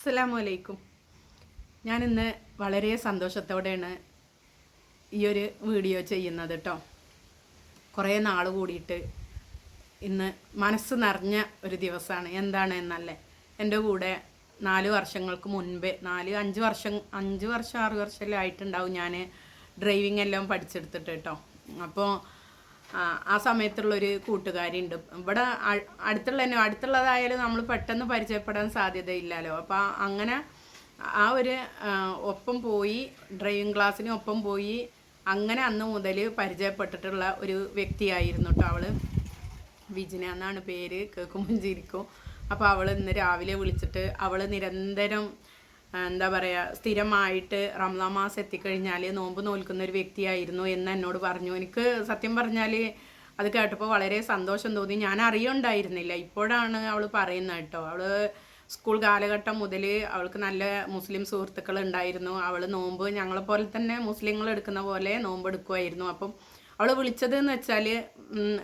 അസ്സലാമു അലൈക്കും ഞാനിന്ന് വളരെ സന്തോഷത്തോടെയാണ് ഈ ഒരു വീഡിയോ ചെയ്യുന്നത് കേട്ടോ കുറേ നാൾ കൂടിയിട്ട് ഇന്ന് മനസ്സ് നിറഞ്ഞ ഒരു ദിവസമാണ്. എന്താണ് എന്നല്ലേ? എന്റെ കൂടെ നാല് വർഷങ്ങൾക്ക് മുൻപേ നാല് അഞ്ച് വർഷം അഞ്ച് വർഷം ആറ് വർഷമെല്ലാം ആയിട്ടുണ്ടാവും ഞാൻ ഡ്രൈവിംഗ് എല്ലാം പഠിച്ചെടുത്തിട്ട് കേട്ടോ അപ്പോൾ ആ, ആ സമയത്തുള്ളൊരു കൂട്ടുകാരിയുണ്ട്. ഇവിടെ അടുത്തുള്ള തന്നെ അടുത്തുള്ളതായാലും നമ്മൾ പെട്ടെന്ന് പരിചയപ്പെടാൻ സാധ്യതയില്ലല്ലോ. അപ്പോൾ അങ്ങനെ ആ ഒരു ഒപ്പം പോയി ഡ്രൈവിംഗ് ക്ലാസ്സിന് ഒപ്പം പോയി അങ്ങനെ അന്ന് മുതൽ പരിചയപ്പെട്ടിട്ടുള്ള ഒരു വ്യക്തിയായിരുന്നു കേട്ടോ അവൾ. വിജിന എന്നാണ് പേര് കേൾക്കുമ്പോൾ ചിരിക്കും. അപ്പോൾ അവൾ ഇന്ന് രാവിലെ വിളിച്ചിട്ട് അവൾ നിരന്തരം എന്താ പറയുക സ്ഥിരമായിട്ട് റംസാൻ മാസം എത്തിക്കഴിഞ്ഞാൽ നോമ്പ് നോൽക്കുന്ന ഒരു വ്യക്തിയായിരുന്നു എന്ന് എന്നോട് പറഞ്ഞു. എനിക്ക് സത്യം പറഞ്ഞാൽ അത് കേട്ടപ്പോൾ വളരെ സന്തോഷം തോന്നി. ഞാൻ അറിയുണ്ടായിരുന്നില്ല. ഇപ്പോഴാണ് അവൾ പറയുന്നത് കേട്ടോ. അവൾ സ്കൂൾ കാലഘട്ടം മുതൽ അവൾക്ക് നല്ല മുസ്ലിം സുഹൃത്തുക്കൾ ഉണ്ടായിരുന്നു. അവൾ നോമ്പ് ഞങ്ങളെപ്പോലെ തന്നെ മുസ്ലിങ്ങൾ എടുക്കുന്ന പോലെ നോമ്പ് എടുക്കുമായിരുന്നു അപ്പം അവൾ വിളിച്ചത് എന്ന് വെച്ചാൽ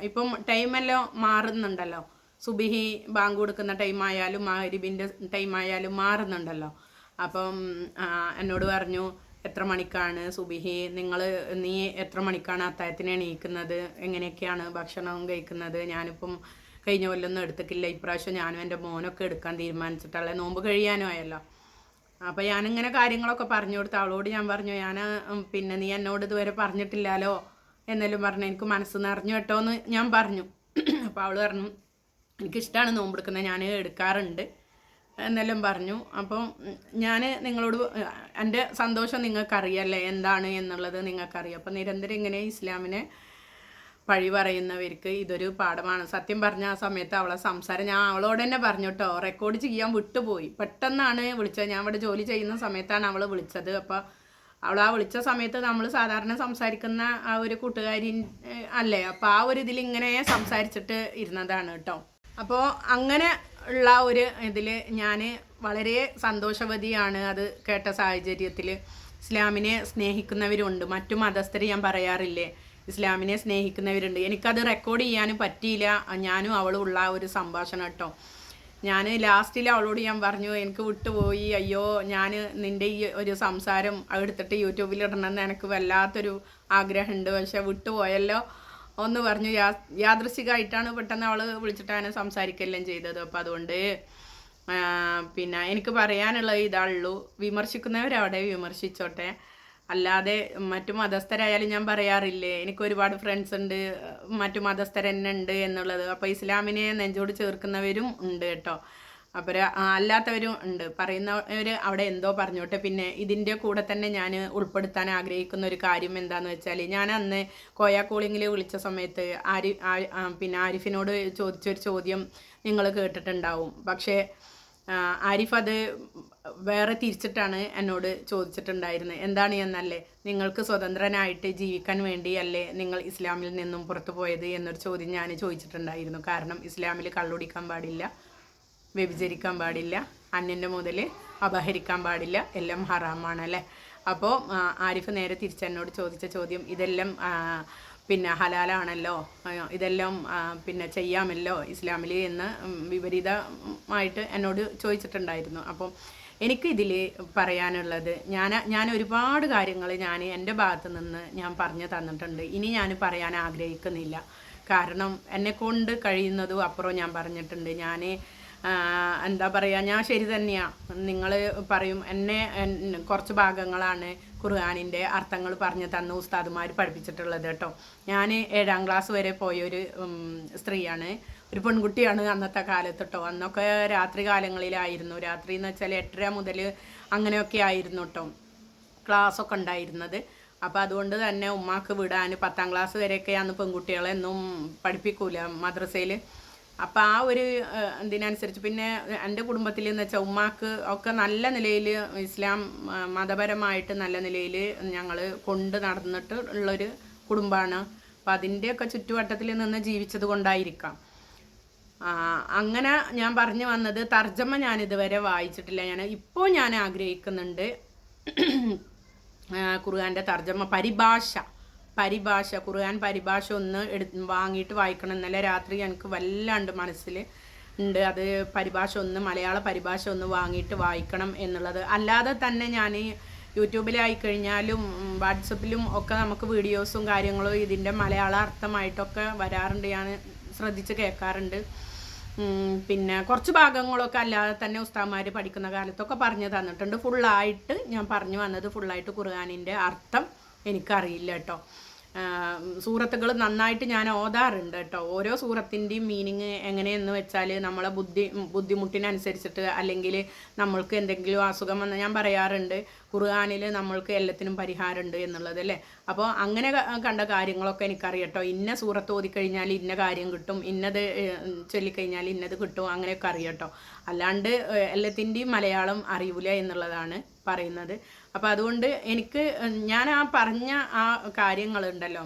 ഇപ്പം ടൈമെല്ലാം മാറുന്നുണ്ടല്ലോ. സുബിഹി ബാങ്ക് കൊടുക്കുന്ന ടൈം ആയാലും മാരിബിന്റെ ടൈം ആയാലും മാറുന്നുണ്ടല്ലോ. അപ്പം എന്നോട് പറഞ്ഞു എത്ര മണിക്കാണ് സുബിഹി? നിങ്ങൾ നീ എത്ര മണിക്കാണ് അത്തായത്തിന് എണീക്കുന്നത്? എങ്ങനെയൊക്കെയാണ് ഭക്ഷണം കഴിക്കുന്നത്? ഞാനിപ്പം കഴിഞ്ഞ കൊല്ലൊന്നും എടുത്തിട്ടില്ല. ഇപ്രാവശ്യം ഞാനും എന്റെ മോനൊക്കെ എടുക്കാൻ തീരുമാനിച്ചിട്ടുള്ള നോമ്പ് കഴിയാനും ആയല്ലോ. അപ്പോൾ ഞാനിങ്ങനെ കാര്യങ്ങളൊക്കെ പറഞ്ഞു കൊടുത്തു അവളോട് ഞാൻ പറഞ്ഞു ഞാൻ പിന്നെ നീ എന്നോട് ഇതുവരെ പറഞ്ഞിട്ടില്ലല്ലോ? എന്നെല്ലാം പറഞ്ഞു. എനിക്ക് മനസ്സ് നിറഞ്ഞു കേട്ടോ എന്ന് ഞാൻ പറഞ്ഞു. അപ്പോൾ അവൾ പറഞ്ഞു എനിക്കിഷ്ടമാണ് നോമ്പെടുക്കുന്നത് ഞാൻ എടുക്കാറുണ്ട്. എന്നെല്ലാം പറഞ്ഞു. അപ്പം ഞാൻ നിങ്ങളോട് എന്റെ സന്തോഷം നിങ്ങൾക്കറിയല്ലേ? എന്താണ് എന്നുള്ളത് നിങ്ങൾക്കറിയാം. അപ്പം നിരന്തരം ഇങ്ങനെ ഇസ്ലാമിനെ പഴി പറയുന്നവർക്ക് ഇതൊരു പാഠമാണ്. സത്യം പറഞ്ഞ ആ സമയത്ത് അവളെ സംസാരം ഞാൻ അവളോട് തന്നെ പറഞ്ഞു കേട്ടോ. റെക്കോർഡ് ചെയ്യാൻ വിട്ടുപോയി. പെട്ടെന്നാണ് വിളിച്ചത്. ഞാൻ ഇവിടെ ജോലി ചെയ്യുന്ന സമയത്താണ് അവൾ വിളിച്ചത്. അപ്പോൾ അവൾ ആ വിളിച്ച സമയത്ത് നമ്മൾ സാധാരണ സംസാരിക്കുന്ന ആ ഒരു കൂട്ടുകാരി അല്ലേ? അപ്പോൾ ആ ഒരു ഇതിൽ ഇങ്ങനെ സംസാരിച്ചിട്ട് ഇരുന്നതാണ് കേട്ടോ. അപ്പോൾ അങ്ങനെ ഉള്ള ഒരു ഇതിൽ ഞാൻ വളരെ സന്തോഷവതിയാണ് അത് കേട്ട സാഹചര്യത്തിൽ ഇസ്ലാമിനെ സ്നേഹിക്കുന്നവരുണ്ട്. മറ്റു മതസ്ഥർ ഞാൻ പറയാറില്ലേ ഇസ്ലാമിനെ സ്നേഹിക്കുന്നവരുണ്ട്. എനിക്കത് റെക്കോർഡ് ചെയ്യാനും പറ്റിയില്ല. ഞാനും അവളും ഉള്ള ഒരു സംഭാഷണം കേട്ടോ. ഞാൻ ലാസ്റ്റിൽ അവളോട് ഞാൻ പറഞ്ഞു എനിക്ക് വിട്ടുപോയി. അയ്യോ ഞാൻ നിന്റെ ഈ ഒരു സംസാരം എടുത്തിട്ട് യൂട്യൂബിൽ ഇടണമെന്ന് എനിക്ക് വല്ലാത്തൊരു ആഗ്രഹമുണ്ട്. പക്ഷെ വിട്ടുപോയല്ലോ. ഒന്ന് പറഞ്ഞു യാ യാദൃശികമായിട്ടാണ് പെട്ടെന്ന് അവൾ വിളിച്ചിട്ടാണ് സംസാരിക്കുകയെല്ലാം ചെയ്തത്. അപ്പോൾ അതുകൊണ്ട് പിന്നെ എനിക്ക് പറയാനുള്ളത് ഇതാളുള്ളൂ വിമർശിക്കുന്നവരവിടെ വിമർശിച്ചോട്ടെ. അല്ലാതെ മറ്റു മതസ്ഥരായാലും ഞാൻ പറയാറില്ലേ എനിക്ക് ഒരുപാട് ഫ്രണ്ട്സ് ഉണ്ട് മറ്റു മതസ്ഥർ തന്നെ ഉണ്ട് എന്നുള്ളത്. അപ്പോൾ ഇസ്ലാമിനെ നെഞ്ചോട് ചേർക്കുന്നവരും ഉണ്ട് കേട്ടോ. അപ്പോൾ അല്ലാത്തവരും ഉണ്ട്. പറയുന്നവർ അവിടെ എന്തോ പറഞ്ഞോട്ടെ പിന്നെ ഇതിന്റെ കൂടെ തന്നെ ഞാൻ ഉൾപ്പെടുത്താൻ ആഗ്രഹിക്കുന്ന ഒരു കാര്യം എന്താണെന്ന് വെച്ചാൽ ഞാൻ അന്ന് കോയ കോളിങ്ങിൽ വിളിച്ച സമയത്ത് ആരി പിന്നെ ആരിഫിനോട് ചോദിച്ചൊരു ചോദ്യം നിങ്ങൾ കേട്ടിട്ടുണ്ടാവും. പക്ഷേ ആരിഫ് അത് വേറെ തിരിച്ചിട്ടാണ് എന്നോട് ചോദിച്ചിട്ടുണ്ടായിരുന്നത് എന്താണ് എന്നല്ലേ? നിങ്ങൾക്ക് സ്വതന്ത്രനായിട്ട് ജീവിക്കാൻ വേണ്ടിയല്ലേ നിങ്ങൾ ഇസ്ലാമിൽ നിന്നും പുറത്തു പോയത് എന്നൊരു ചോദ്യം ഞാൻ ചോദിച്ചിട്ടുണ്ടായിരുന്നു. കാരണം ഇസ്ലാമിൽ കള്ളുടിക്കാൻ പാടില്ല. വ്യഭിചരിക്കാൻ പാടില്ല അന്യന്റെ മുതൽ അപഹരിക്കാൻ പാടില്ല എല്ലാം ഹറാമാണ് അല്ലേ അപ്പോൾ ആരിഫ് നേരെ തിരിച്ചെന്നോട് ചോദിച്ച ചോദ്യം ഇതെല്ലാം പിന്നെ ഹലാലാണല്ലോ? ഇതെല്ലാം പിന്നെ ചെയ്യാമല്ലോ ഇസ്ലാമിൽ എന്ന് വിപരീതമായിട്ട് എന്നോട് ചോദിച്ചിട്ടുണ്ടായിരുന്നു. അപ്പം എനിക്ക് ഇതിൽ പറയാനുള്ളത് ഞാൻ ഞാൻ ഒരുപാട് കാര്യങ്ങൾ ഞാൻ എന്റെ ഭാഗത്ത് നിന്ന് ഞാൻ പറഞ്ഞു തന്നിട്ടുണ്ട്. ഇനി ഞാൻ പറയാൻ ആഗ്രഹിക്കുന്നില്ല. കാരണം എന്നെ കൊണ്ട് കഴിയുന്നതും അപ്പുറം ഞാൻ പറഞ്ഞിട്ടുണ്ട്. ഞാൻ എന്താ പറയുക ഞാൻ ശരി തന്നെയാണ് നിങ്ങൾ പറയും എന്നെ കുറച്ച് ഭാഗങ്ങളാണ് ഖുർആാനിന്റെ അർത്ഥങ്ങൾ പറഞ്ഞ് തന്ന ഉസ്താദുമാർ പഠിപ്പിച്ചിട്ടുള്ളത് കേട്ടോ. ഞാൻ ഏഴാം ക്ലാസ് വരെ പോയൊരു സ്ത്രീയാണ്. ഒരു പെൺകുട്ടിയാണ് അന്നത്തെ കാലത്ത് കേട്ടോ. അന്നൊക്കെ രാത്രി കാലങ്ങളിലായിരുന്നു. രാത്രി എന്ന് വെച്ചാൽ എട്ടര മുതൽ അങ്ങനെയൊക്കെ ആയിരുന്നു കേട്ടോ. ക്ലാസ്സൊക്കെ ഉണ്ടായിരുന്നത്. അപ്പോൾ അതുകൊണ്ട് തന്നെ ഉമ്മാക്ക് വിടാൻ പത്താം ക്ലാസ് വരെയൊക്കെ അന്ന് പെൺകുട്ടികളെ ഒന്നും പഠിപ്പിക്കൂല. മദ്രസയിൽ അപ്പോൾ ആ ഒരു ഇതിനനുസരിച്ച്. പിന്നെ എന്റെ കുടുംബത്തിൽ എന്ന് വെച്ചാൽ ഉമ്മാക്ക് ഒക്കെ നല്ല നിലയിൽ ഇസ്ലാം മതപരമായിട്ട് നല്ല നിലയിൽ ഞങ്ങൾ കൊണ്ട് നടന്നിട്ട് ഉള്ളൊരു കുടുംബമാണ് അപ്പം അതിന്റെയൊക്കെ ചുറ്റുവട്ടത്തിൽ നിന്ന് ജീവിച്ചത് കൊണ്ടായിരിക്കാം. അങ്ങനെ ഞാൻ പറഞ്ഞു വന്നത് തർജമ ഞാൻ ഇതുവരെ വായിച്ചിട്ടില്ല. ഞാൻ ഇപ്പോൾ ഞാൻ ആഗ്രഹിക്കുന്നുണ്ട് ഖുർആന്റെ തർജമ പരിഭാഷ. പരിഭാഷ ഖുർആൻ പരിഭാഷ ഒന്ന് എടു വാങ്ങിയിട്ട് വായിക്കണം. ഇന്നലെ രാത്രി എനിക്ക് വല്ലാണ്ട് മനസ്സിൽ ഉണ്ട്. അത് പരിഭാഷ ഒന്ന് മലയാള പരിഭാഷ ഒന്ന് വാങ്ങിയിട്ട് വായിക്കണം എന്നുള്ളത്. അല്ലാതെ തന്നെ ഞാൻ യൂട്യൂബിലായി കഴിഞ്ഞാലും വാട്സപ്പിലും ഒക്കെ നമുക്ക് വീഡിയോസും കാര്യങ്ങളും ഇതിന്റെ മലയാള അർത്ഥമായിട്ടൊക്കെ വരാറുണ്ട്. ഞാൻ ശ്രദ്ധിച്ച് കേൾക്കാറുണ്ട്. പിന്നെ കുറച്ച് ഭാഗങ്ങളൊക്കെ അല്ലാതെ തന്നെ ഉസ്താമാർ പഠിക്കുന്ന കാലത്തൊക്കെ പറഞ്ഞു തന്നിട്ടുണ്ട്. ഫുള്ളായിട്ട് ഞാൻ പറഞ്ഞു വന്നത് ഫുള്ളായിട്ട് ഖുർആാനിന്റെ അർത്ഥം എനിക്കറിയില്ല കേട്ടോ. സൂറത്തുകൾ നന്നായിട്ട് ഞാൻ ഓതാറുണ്ട് കേട്ടോ. ഓരോ സൂറത്തിന്റെയും മീനിങ് എങ്ങനെയെന്ന് വെച്ചാൽ നമ്മളെ ബുദ്ധി ബുദ്ധിമുട്ടിനനുസരിച്ചിട്ട് അല്ലെങ്കിൽ നമ്മൾക്ക് എന്തെങ്കിലും അസുഖം വന്ന് ഞാൻ പറയാറുണ്ട് ഖുർആാനിൽ നമ്മൾക്ക് എല്ലാത്തിനും പരിഹാരമുണ്ട് എന്നുള്ളത് അല്ലേ? അപ്പോൾ അങ്ങനെ കണ്ട കാര്യങ്ങളൊക്കെ എനിക്കറിയട്ടോ. ഇന്ന സൂറത്ത് ഓതിക്കഴിഞ്ഞാൽ ഇന്ന കാര്യം കിട്ടും ഇന്നത് ചൊല്ലിക്കഴിഞ്ഞാൽ ഇന്നത് കിട്ടും അങ്ങനെയൊക്കെ അറിയട്ടോ. അല്ലാണ്ട് എല്ലാത്തിന്റെയും മലയാളം അറിയൂല എന്നുള്ളതാണ് പറയുന്നത്. അപ്പോൾ അതുകൊണ്ട് എനിക്ക് ഞാൻ ആ പറഞ്ഞ ആ കാര്യങ്ങളുണ്ടല്ലോ.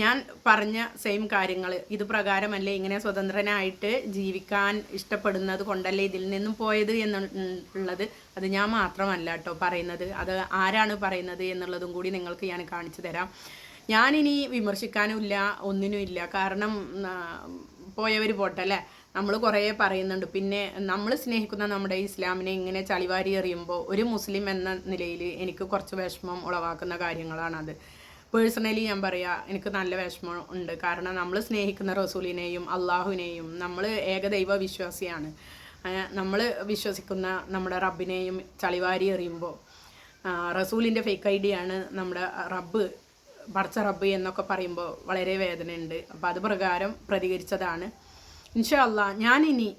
ഞാൻ പറഞ്ഞ സെയിം കാര്യങ്ങൾ ഇത് പ്രകാരമല്ലേ ഇങ്ങനെ സ്വതന്ത്രനായിട്ട് ജീവിക്കാൻ ഇഷ്ടപ്പെടുന്നത് കൊണ്ടല്ലേ ഇതിൽ നിന്നും പോയത് എന്നുള്ളത് അത് ഞാൻ മാത്രമല്ല കേട്ടോ പറയുന്നത്. അത് ആരാണ് പറയുന്നത് എന്നുള്ളതും കൂടി നിങ്ങൾക്ക് ഞാൻ കാണിച്ചു തരാം. ഞാനിനി വിമർശിക്കാനുമില്ല ഒന്നിനുമില്ല. കാരണം പോയവർ പോട്ടെ അല്ലേ? നമ്മൾ കുറേ പറയുന്നുണ്ട്. പിന്നെ നമ്മൾ സ്നേഹിക്കുന്ന നമ്മുടെ ഇസ്ലാമിനെ ഇങ്ങനെ ചളിവാരി എറിയുമ്പോൾ ഒരു മുസ്ലിം എന്ന നിലയിൽ എനിക്ക് കുറച്ച് വിഷമം ഉളവാക്കുന്ന കാര്യങ്ങളാണത് പേഴ്സണലി ഞാൻ പറയാ എനിക്ക് നല്ല വിഷമം ഉണ്ട്. കാരണം നമ്മൾ സ്നേഹിക്കുന്ന റസൂലിനെയും അള്ളാഹുവിനെയും നമ്മൾ ഏകദൈവ വിശ്വാസിയാണ്. നമ്മൾ വിശ്വസിക്കുന്ന നമ്മുടെ റബ്ബിനെയും ചളിവാരി എറിയുമ്പോൾ റസൂലിന്റെ ഫേക്ക് ഐ ആണ് നമ്മുടെ റബ്ബ് പടച്ച റബ്ബ് എന്നൊക്കെ പറയുമ്പോൾ വളരെ വേദനയുണ്ട്. അപ്പോൾ അത് പ്രകാരം പ്രതികരിച്ചതാണ്. ഇൻഷാ അല്ലാ ഞാനിനി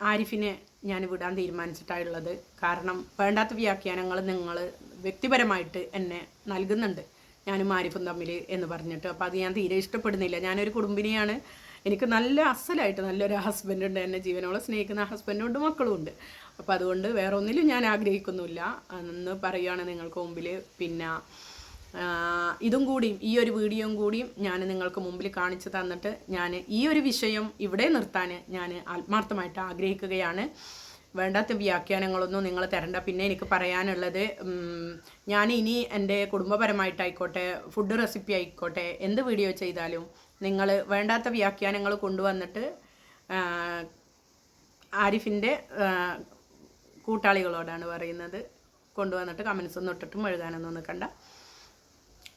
ആരിഫിനെ ഞാൻ വിടാൻ തീരുമാനിച്ചിട്ടായുള്ളത്. കാരണം വേണ്ടാത്ത വ്യാഖ്യാനങ്ങൾ നിങ്ങൾ വ്യക്തിപരമായിട്ട് എന്നെ നൽകുന്നുണ്ട്. ഞാനും ആരിഫും തമ്മിൽ എന്ന് പറഞ്ഞിട്ട്. അപ്പോൾ അത് ഞാൻ തീരെ ഇഷ്ടപ്പെടുന്നില്ല. ഞാനൊരു കുടുംബിനെയാണ്. എനിക്ക് നല്ല അസലായിട്ട് നല്ലൊരു ഹസ്ബൻഡുണ്ട് എന്നെ ജീവനോളം സ്നേഹിക്കുന്ന ഹസ്ബൻഡും ഉണ്ട് മക്കളും ഉണ്ട്. അപ്പോൾ അതുകൊണ്ട് വേറെ ഒന്നിലും ഞാൻ ആഗ്രഹിക്കുന്നില്ല എന്ന് പറയുകയാണ് നിങ്ങൾക്ക് മുമ്പിൽ പിന്നെ ഇതും കൂടിയും ഈ ഒരു വീഡിയോയും കൂടിയും ഞാൻ നിങ്ങൾക്ക് മുമ്പിൽ കാണിച്ചു തന്നിട്ട് ഞാൻ ഈ ഒരു വിഷയം ഇവിടെ നിർത്താൻ ഞാൻ ആത്മാർത്ഥമായിട്ട് ആഗ്രഹിക്കുകയാണ്. വേണ്ടാത്ത വ്യാഖ്യാനങ്ങളൊന്നും നിങ്ങൾ തരണ്ട. പിന്നെ എനിക്ക് പറയാനുള്ളത് ഞാൻ ഇനി എന്റെ കുടുംബപരമായിട്ടായിക്കോട്ടെ ഫുഡ് റെസിപ്പി ആയിക്കോട്ടെ എന്ത് വീഡിയോ ചെയ്താലും നിങ്ങൾ വേണ്ടാത്ത വ്യാഖ്യാനങ്ങൾ കൊണ്ടുവന്നിട്ട് ആരിഫിന്റെ കൂട്ടാളികളോടാണ് പറയുന്നത്. കൊണ്ടുവന്നിട്ട് കമൻസ് ഒന്നും ഇട്ടിട്ടും എഴുതാനൊന്നും നിൽക്കണ്ട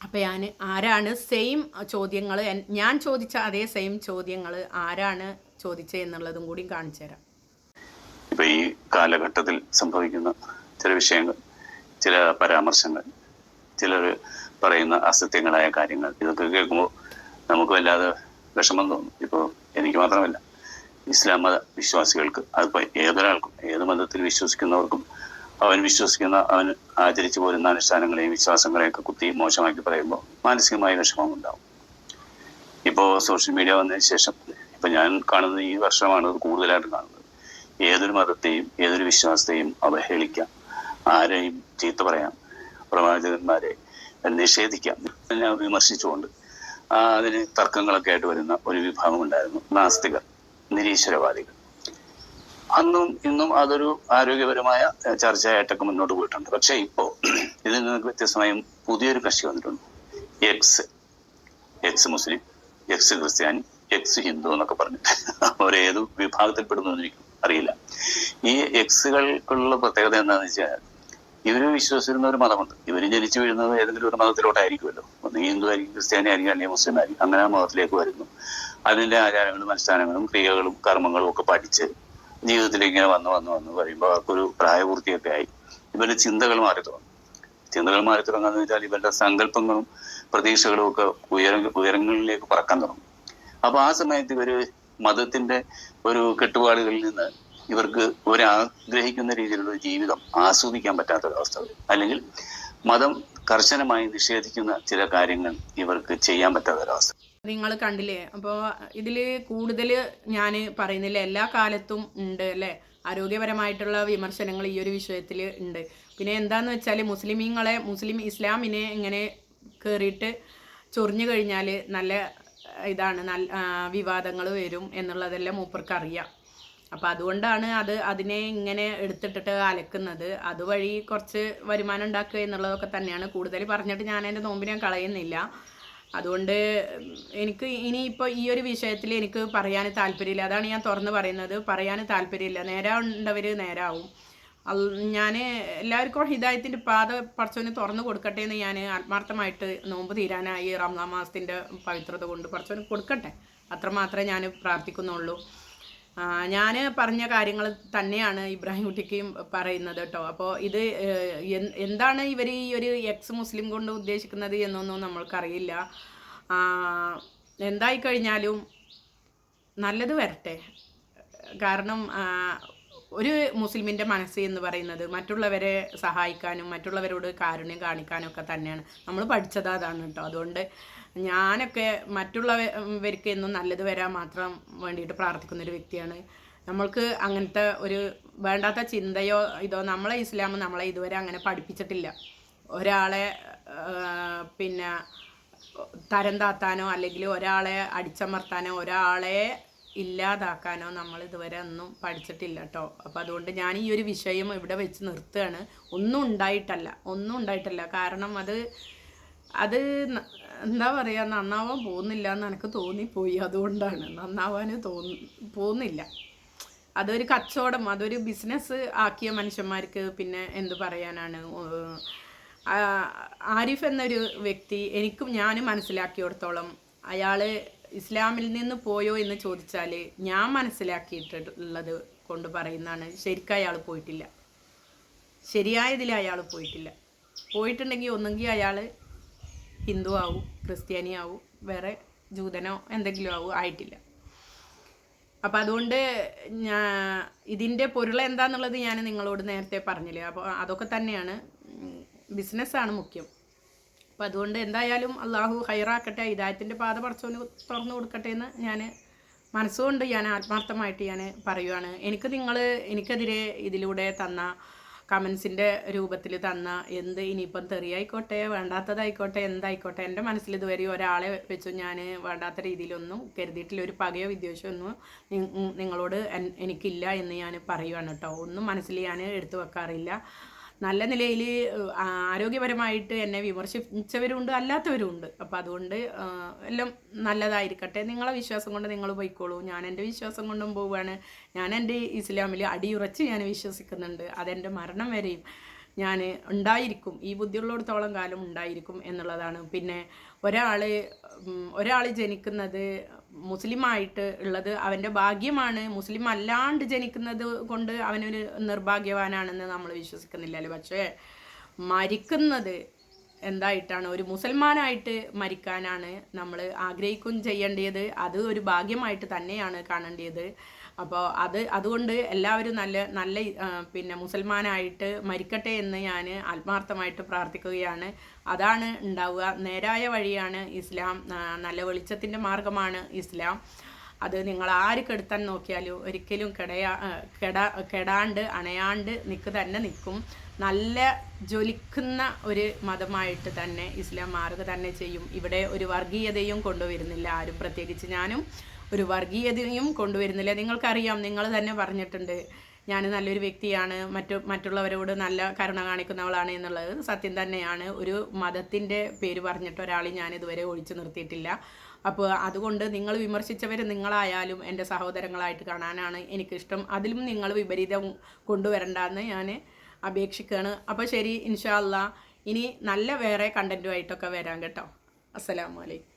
അപ്പോൾ ഞാൻ ആരാണ് സെയിം ചോദ്യങ്ങൾ ഞാൻ ചോദിച്ച അതേ സെയിം ചോദ്യങ്ങൾ ആരാണ് ചോദിച്ചത് എന്നുള്ളതും കൂടി കാണിച്ചു തരാം. ഇപ്പം ഈ കാലഘട്ടത്തിൽ സംഭവിക്കുന്ന ചില വിഷയങ്ങൾ ചില പരാമർശങ്ങൾ ചിലർ പറയുന്ന അസത്യങ്ങളായ കാര്യങ്ങൾ ഇതൊക്കെ കേൾക്കുമ്പോൾ നമുക്ക് വല്ലാതെ വിഷമം തോന്നും. ഇപ്പോൾ എനിക്ക് മാത്രമല്ല ഇസ്ലാം മത വിശ്വാസികൾക്ക് അതിപ്പോൾ ഏതൊരാൾക്കും ഏത് മതത്തിൽ വിശ്വസിക്കുന്നവർക്കും അവൻ വിശ്വസിക്കുന്ന അവൻ ആചരിച്ചു പോരുന്ന അനുഷ്ഠാനങ്ങളെയും വിശ്വാസങ്ങളെയൊക്കെ കുത്തി മോശമാക്കി പറയുമ്പോൾ മാനസികമായ വിഷമം ഉണ്ടാവും ഇപ്പോൾ സോഷ്യൽ മീഡിയ വന്നതിന് ശേഷം ഇപ്പൊ ഞാൻ കാണുന്നത് ഈ വർഷമാണ് കൂടുതലായിട്ട് കാണുന്നത്. ഏതൊരു മതത്തെയും ഏതൊരു വിശ്വാസത്തെയും അവഹേളിക്കാം. ആരെയും ചീത്ത പറയാം. പ്രവാചകന്മാരെ നിഷേധിക്കാം. വിമർശിച്ചുകൊണ്ട് അതിന് തർക്കങ്ങളൊക്കെ ആയിട്ട് വരുന്ന ഒരു വിഭാഗം ഉണ്ടായിരുന്നു നാസ്തികർ നിരീശ്വരവാദികൾ. അന്നും ഇന്നും അതൊരു ആരോഗ്യപരമായ ചർച്ചയായിട്ടൊക്കെ മുന്നോട്ട് പോയിട്ടുണ്ട്. പക്ഷേ ഇപ്പോ ഇതിൽ നിന്ന് വ്യത്യസ്തമായും പുതിയൊരു കക്ഷി വന്നിട്ടുണ്ട്. എക്സ് എക്സ് മുസ്ലിം എക്സ് ക്രിസ്ത്യാനി എക്സ് ഹിന്ദു എന്നൊക്കെ പറഞ്ഞിട്ട് അവരേത് വിഭാഗത്തിൽപ്പെടുന്നു എനിക്ക് അറിയില്ല. ഈ എക്സുകൾക്കുള്ള പ്രത്യേകത എന്താണെന്ന് വെച്ചാൽ ഇവർ വിശ്വസിക്കുന്ന ഒരു മതമുണ്ട്. ഇവർ ജനിച്ചു വീഴുന്നത് ഏതെങ്കിലും ഒരു മതത്തിലോട്ടായിരിക്കുമല്ലോ. ഒന്ന് ഹിന്ദു ആയിരിക്കും ക്രിസ്ത്യാനി ആയിരിക്കും അല്ലെങ്കിൽ മുസ്ലിം ആയിരിക്കും. അങ്ങനെ ആ മതത്തിലേക്ക് വരുന്നു. അതിന്റെ ആചാരങ്ങളും അനുഷ്ഠാനങ്ങളും ക്രിയകളും കർമ്മങ്ങളും ഒക്കെ പഠിച്ച് ജീവിതത്തിൽ ഇങ്ങനെ വന്ന് വന്ന് വന്ന് വരുമ്പോൾ അവർക്കൊരു പ്രായപൂർത്തിയൊക്കെ ആയി. ഇവന്റെ ചിന്തകൾ മാറി തുടങ്ങും. ചിന്തകൾ മാറി തുടങ്ങാന്ന് വെച്ചാൽ ഇവന്റെ സങ്കല്പങ്ങളും പ്രതീക്ഷകളും ഒക്കെ ഉയര ഉയരങ്ങളിലേക്ക് പറക്കാൻ തുടങ്ങും. അപ്പൊ ആ സമയത്ത് ഇവർ മതത്തിന്റെ ഒരു കെട്ടുപാടുകളിൽ നിന്ന് ഇവർക്ക് ഒരാഗ്രഹിക്കുന്ന രീതിയിലുള്ള ജീവിതം ആസ്വദിക്കാൻ പറ്റാത്തൊരവസ്ഥ വരും. അല്ലെങ്കിൽ മതം കർശനമായി നിഷേധിക്കുന്ന ചില കാര്യങ്ങൾ ഇവർക്ക് ചെയ്യാൻ പറ്റാത്തൊരവസ്ഥ നിങ്ങൾ കണ്ടില്ലേ? അപ്പോൾ ഇതിൽ കൂടുതൽ ഞാൻ പറയുന്നില്ല എല്ലാ കാലത്തും ഉണ്ട് അല്ലേ? ആരോഗ്യപരമായിട്ടുള്ള വിമർശനങ്ങൾ ഈ ഒരു വിഷയത്തിൽ ഉണ്ട്. പിന്നെ എന്താന്ന് വെച്ചാൽ മുസ്ലിമീങ്ങളെ മുസ്ലിം ഇസ്ലാമിനെ ഇങ്ങനെ കയറിയിട്ട് ചൊറിഞ്ഞു കഴിഞ്ഞാൽ നല്ല ഇതാണ് നല്ല വിവാദങ്ങൾ വരും എന്നുള്ളതെല്ലാം മൂപ്പർക്ക് അറിയാം അപ്പം അതുകൊണ്ടാണ് അത് അതിനെ ഇങ്ങനെ എടുത്തിട്ടിട്ട് അലക്കുന്നത്. അതുവഴി കുറച്ച് വരുമാനം ഉണ്ടാക്കുക എന്നുള്ളതൊക്കെ തന്നെയാണ് കൂടുതൽ പറഞ്ഞിട്ട് ഞാൻ എന്റെ നോമ്പിനെ കളയുന്നില്ല. അതുകൊണ്ട് എനിക്ക് ഇനിയിപ്പോൾ ഈ ഒരു വിഷയത്തിൽ എനിക്ക് പറയാൻ താല്പര്യമില്ല. അതാണ് ഞാൻ തുറന്ന് പറയുന്നത്. പറയാൻ താല്പര്യമില്ല. നേരാണ്ടവർ നേരാവും. ഞാൻ എല്ലാവർക്കും ഹിദായത്തിന്റെ പാത പറച്ചവന് തുറന്ന് കൊടുക്കട്ടെ എന്ന് ഞാൻ ആത്മാർത്ഥമായിട്ട് നോമ്പ് തീരാനായി റംസാൻ മാസത്തിന്റെ പവിത്രത കൊണ്ട് പറച്ചവന് കൊടുക്കട്ടെ. അത്രമാത്രമേ ഞാൻ പ്രാർത്ഥിക്കുന്നുള്ളൂ. ഞാൻ പറഞ്ഞ കാര്യങ്ങൾ തന്നെയാണ് ഇബ്രാഹിം കുട്ടിക്കും പറയുന്നത് കേട്ടോ. അപ്പോൾ ഇത് എന്താണ് ഇവർ ഈ ഒരു എക്സ് മുസ്ലിം കൊണ്ട് ഉദ്ദേശിക്കുന്നത് എന്നൊന്നും നമ്മൾക്കറിയില്ല. എന്തായി കഴിഞ്ഞാലും നല്ലത് വരട്ടെ. കാരണം ഒരു മുസ്ലിമിന്റെ മനസ്സ് എന്ന് പറയുന്നത് മറ്റുള്ളവരെ സഹായിക്കാനും മറ്റുള്ളവരോട് കാരുണ്യം കാണിക്കാനും ഒക്കെ തന്നെയാണ്. നമ്മൾ പഠിച്ചത് അതാണ് കേട്ടോ. അതുകൊണ്ട് ഞാനൊക്കെ മറ്റുള്ളവർക്ക് എന്നും നല്ലത് വരാൻ മാത്രം വേണ്ടിയിട്ട് പ്രാർത്ഥിക്കുന്ന ഒരു വ്യക്തിയാണ്. നമ്മൾക്ക് അങ്ങനത്തെ ഒരു വേണ്ടാത്ത ചിന്തയോ ഇതോ നമ്മളെ ഇസ്ലാം നമ്മളെ ഇതുവരെ അങ്ങനെ പഠിപ്പിച്ചിട്ടില്ല. ഒരാളെ പിന്നെ തരം താത്താനോ അല്ലെങ്കിൽ ഒരാളെ അടിച്ചമർത്താനോ ഒരാളെ ഇല്ലാതാക്കാനോ നമ്മൾ ഇതുവരെ ഒന്നും പഠിച്ചിട്ടില്ല കേട്ടോ. അപ്പം അതുകൊണ്ട് ഞാൻ ഈ ഒരു വിഷയം ഇവിടെ വെച്ച് നിർത്തുകയാണ്. ഒന്നും ഉണ്ടായിട്ടല്ല. ഒന്നും ഉണ്ടായിട്ടല്ല. കാരണം അത് അത് എന്താ പറയുക നന്നാവാൻ പോകുന്നില്ല എന്ന് എനിക്ക് തോന്നിപ്പോയി. അതുകൊണ്ടാണ് നന്നാവാൻ തോന്നി പോകുന്നില്ല. അതൊരു കച്ചവടം അതൊരു ബിസിനസ് ആക്കിയ മനുഷ്യന്മാർക്ക് പിന്നെ എന്ത് പറയാനാണ് ആരിഫ് എന്നൊരു വ്യക്തി എനിക്കും ഞാൻ മനസ്സിലാക്കിയിടത്തോളം അയാൾ ഇസ്ലാമിൽ നിന്ന് പോയോ എന്ന് ചോദിച്ചാൽ ഞാൻ മനസ്സിലാക്കിയിട്ടുള്ളത് കൊണ്ട് പറയുന്നതാണ് ശരിക്കും അയാൾ പോയിട്ടില്ല. ശരിയായതിൽ അയാൾ പോയിട്ടില്ല. പോയിട്ടുണ്ടെങ്കിൽ ഒന്നെങ്കിൽ അയാൾ ഹിന്ദു ആവും ക്രിസ്ത്യാനി ആവും വേറെ ജൂതനോ എന്തെങ്കിലും ആവും ആയിട്ടില്ല. അപ്പം അതുകൊണ്ട് ഞാൻ ഇതിന്റെ പൊരുൾ എന്താന്നുള്ളത് ഞാൻ നിങ്ങളോട് നേരത്തെ പറഞ്ഞില്ലേ. അപ്പോൾ അതൊക്കെ തന്നെയാണ്. ബിസിനസ്സാണ് മുഖ്യം. അപ്പം അതുകൊണ്ട് എന്തായാലും അള്ളാഹു ഹൈറാക്കട്ടെ ഹിദായത്തിന്റെ പാത പറച്ചോന് തുറന്നു കൊടുക്കട്ടെ എന്ന് ഞാൻ മനസ്സുകൊണ്ട് ഞാൻ ആത്മാർത്ഥമായിട്ട് ഞാൻ പറയുവാണ്. എനിക്ക് നിങ്ങൾ എനിക്കെതിരെ ഇതിലൂടെ തന്ന കമൻസിന്റെ രൂപത്തിൽ തന്ന എന്ത് ഇനിയിപ്പം തെറിയായിക്കോട്ടെ വേണ്ടാത്തതായിക്കോട്ടെ എന്തായിക്കോട്ടെ എന്റെ മനസ്സിൽ ഇതുവരെ ഒരാളെ വെച്ചു ഞാൻ വേണ്ടാത്ത രീതിയിലൊന്നും കരുതിയിട്ടില്ല. ഒരു പകയോ വിദ്വേഷമോ ഒന്നും നിങ്ങളോട് എനിക്കില്ല എന്ന് ഞാൻ പറയുവാണ് കേട്ടോ. ഒന്നും മനസ്സിൽ ഞാൻ എടുത്തു വെക്കാറില്ല. നല്ല നിലയിൽ ആരോഗ്യപരമായിട്ട് എന്നെ വിമർശിച്ചവരുണ്ട് അല്ലാത്തവരുണ്ട്. അപ്പോൾ അതുകൊണ്ട് എല്ലാം നല്ലതായിരിക്കട്ടെ. നിങ്ങളെ വിശ്വാസം കൊണ്ട് നിങ്ങൾ പോയിക്കോളൂ. ഞാൻ എന്റെ വിശ്വാസം കൊണ്ടും പോവുകയാണ്. ഞാൻ എന്റെ ഇസ്ലാമിൽ അടിയുറച്ച് ഞാൻ വിശ്വസിക്കുന്നുണ്ട്. അതെന്റെ മരണം വരെയും. ഞാൻ ഉണ്ടായിരിക്കും. ഈ ബുദ്ധിയുള്ളിടത്തോളം കാലം ഉണ്ടായിരിക്കും എന്നുള്ളതാണ്. പിന്നെ ഒരാൾ ഒരാൾ ജനിക്കുന്നത് മുസ്ലിമായിട്ട് ഉള്ളത് അവന്റെ ഭാഗ്യമാണ്. മുസ്ലിം അല്ലാണ്ട് ജനിക്കുന്നത് കൊണ്ട് അവനൊരു നിർഭാഗ്യവാനാണെന്ന് നമ്മൾ വിശ്വസിക്കുന്നില്ലല്ലോ പക്ഷേ മരിക്കുന്നത് എന്തായിട്ടാണ്? ഒരു മുസൽമാനായിട്ട് മരിക്കാനാണ് നമ്മൾ ആഗ്രഹിക്കുകയും ചെയ്യേണ്ടത്. അത് ഒരു ഭാഗ്യമായിട്ട് തന്നെയാണ് കാണേണ്ടത്. അപ്പോൾ അത് അതുകൊണ്ട് എല്ലാവരും നല്ല നല്ല പിന്നെ മുസൽമാനായിട്ട് മരിക്കട്ടെ എന്ന് ഞാൻ ആത്മാർത്ഥമായിട്ട് പ്രാർത്ഥിക്കുകയാണ്. അതാണ് ഉണ്ടാവുക. നേരായ വഴിയാണ് ഇസ്ലാം നല്ല വെളിച്ചത്തിന്റെ മാർഗമാണ് ഇസ്ലാം. അത് നിങ്ങൾ ആര് കെടുത്താൻ നോക്കിയാലും ഒരിക്കലും കെടയാ കെടാ കെട കെടാണ്ട് അണയാണ്ട് നിൽക്ക് തന്നെ നിൽക്കും. നല്ല ജ്വലിക്കുന്ന ഒരു മതമായിട്ട് തന്നെ ഇസ്ലാം മാറുക തന്നെ ചെയ്യും. ഇവിടെ ഒരു വർഗീയതയും കൊണ്ടുവരുന്നില്ല ആരും. പ്രത്യേകിച്ച് ഞാനും. ഒരു വർഗീയതയും കൊണ്ടുവരുന്നില്ല. നിങ്ങൾക്കറിയാം നിങ്ങൾ തന്നെ പറഞ്ഞിട്ടുണ്ട് ഞാൻ നല്ലൊരു വ്യക്തിയാണ് മറ്റു മറ്റുള്ളവരോട് നല്ല കരുണ കാണിക്കുന്നവളാണ് എന്നുള്ളത്. സത്യം തന്നെയാണ്. ഒരു മതത്തിന്റെ പേര് പറഞ്ഞിട്ട് ഒരാളെ ഞാൻ ഇതുവരെ ഒഴിച്ചു നിർത്തിയിട്ടില്ല. അപ്പോൾ അതുകൊണ്ട് നിങ്ങൾ വിമർശിച്ചവർ നിങ്ങളായാലും എന്റെ സഹോദരങ്ങളായിട്ട് കാണാനാണ് എനിക്കിഷ്ടം. അതിലും നിങ്ങൾ വിപരീതം കൊണ്ടുവരണ്ടെന്ന് ഞാൻ അപേക്ഷിക്കുകയാണ്. അപ്പോൾ ശരി ഇൻഷാല്ല ഇനി നല്ല വേറെ കണ്ടന്റുമായിട്ടൊക്കെ വരാം കേട്ടോ. അസ്സലാമു അലൈക്കും.